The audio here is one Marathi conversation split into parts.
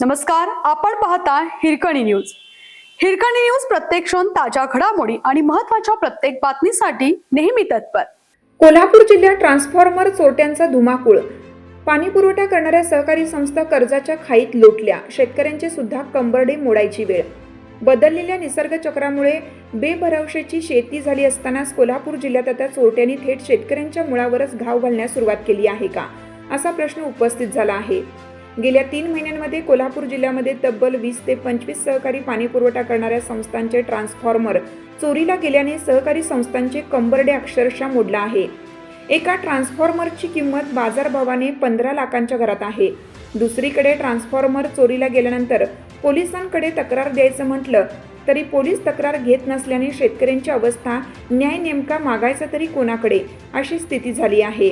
नमस्कार आपण पाहता हिरकणी न्यूज. हिरकणी न्यूज प्रत्येक क्षण ताज्या घडामोडी आणि महत्त्वाच्या प्रत्येक बातमीसाठी नेहमी तत्पर. कोल्हापूर जिल्ह्यात ट्रान्सफॉर्मर चोरट्यांचा धुमाकूळ. पाणी पुरवठा करणाऱ्या सहकारी संस्था कर्जाच्या खाईत लोटल्या. शेतकऱ्यांचे सुद्धा कंबरडे मोडायची वेळ. बदललेल्या निसर्ग चक्रामुळे बेभरवशाची शेती झाली असतानाच कोल्हापूर जिल्ह्यात आता चोरट्यांनी थेट शेतकऱ्यांच्या मुळावरच घाव घालण्यास सुरुवात केली आहे का? असा प्रश्न उपस्थित झाला आहे. गेल्या तीन महिन्यांमध्ये कोल्हापूर जिल्ह्यामध्ये तब्बल वीस ते पंचवीस सहकारी पाणी पुरवठा करणाऱ्या संस्थांचे ट्रान्सफॉर्मर चोरीला गेल्याने सहकारी संस्थांचे कंबरडे अक्षरशः मोडला आहे. एका ट्रान्सफॉर्मरची किंमत बाजारभावाने पंधरा लाखांच्या घरात आहे. दुसरीकडे ट्रान्सफॉर्मर चोरीला गेल्यानंतर पोलिसांकडे तक्रार द्यायचं म्हटलं तरी पोलीस तक्रार घेत नसल्याने शेतकऱ्यांची अवस्था न्याय नेमका मागायचा तरी कोणाकडे अशी स्थिती झाली आहे.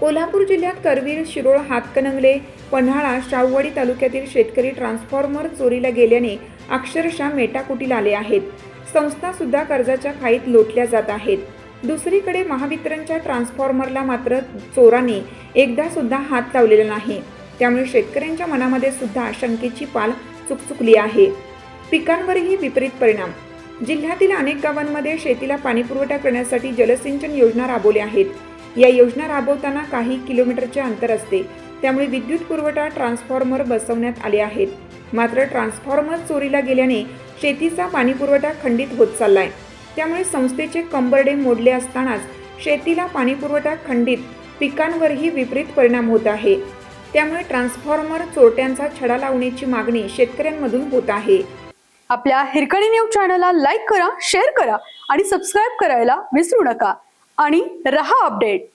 कोल्हापूर जिल्ह्यात करवीर शिरोळ हातकणंगले पन्हाळा शाहूवाडी तालुक्यातील शेतकरी ट्रान्सफॉर्मर चोरीला गेल्याने अक्षरशः मेटाकुटीला आले आहेत. संस्थासुद्धा कर्जाच्या खाईत लोटल्या जात आहेत. दुसरीकडे महावितरणच्या ट्रान्सफॉर्मरला मात्र चोराने एकदा सुद्धा हात लावलेला नाही. त्यामुळे शेतकऱ्यांच्या मनामध्ये सुद्धा शंकेची पाल चुकचुकली आहे. पिकांवरही विपरीत परिणाम. जिल्ह्यातील अनेक गावांमध्ये शेतीला पाणीपुरवठा करण्यासाठी जलसिंचन योजना राबवल्या आहेत. या योजना राबवताना काही किलोमीटरचे अंतर असते. त्यामुळे विद्युत पुरवठा ट्रान्सफॉर्मर बसवण्यात आले आहेत. मात्र ट्रान्सफॉर्मर चोरीला गेल्याने शेतीचा पाणीपुरवठा खंडित होत चाललाय. त्यामुळे संस्थेचे कंबरडे मोडले असतानाच शेतीला पाणीपुरवठा खंडित पिकांवरही विपरीत परिणाम होत आहे. त्यामुळे ट्रान्सफॉर्मर चोरट्यांचा छडा लावण्याची मागणी शेतकऱ्यांमधून होत आहे. आपल्या हिरकणी न्यूज चॅनलला लाईक करा शेअर करा आणि सबस्क्राईब करायला विसरू नका. आणि रहा अपडेट.